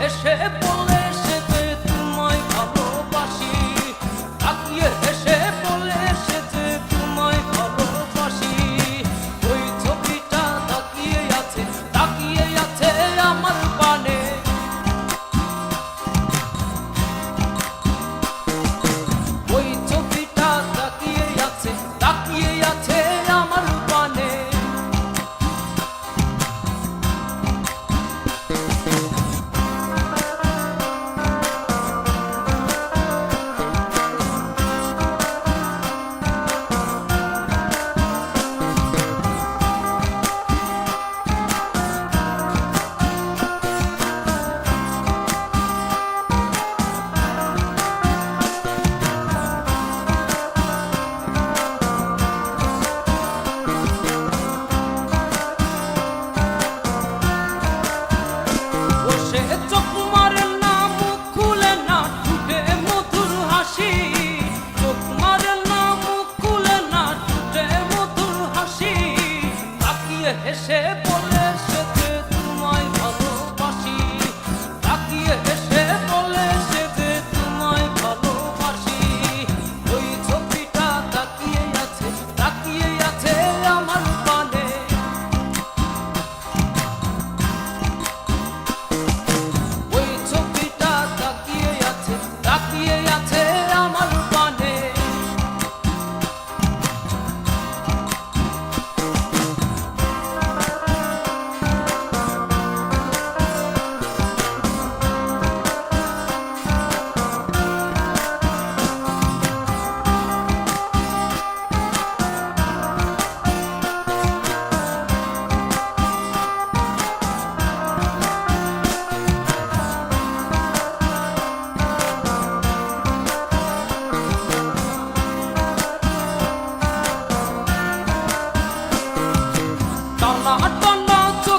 হেসে বলে হেসে বলে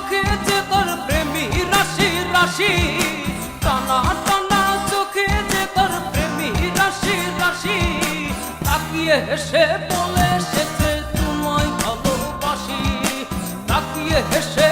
চোখে যে তোর প্রেমী রাশি রাশি, টানা টানা চোখে যে তোর প্রেমী রাশি রাশি, তাকিয়ে হেসে বলে এসেছে, তোমায় ভালোবাসি। তাকিয়ে হেসে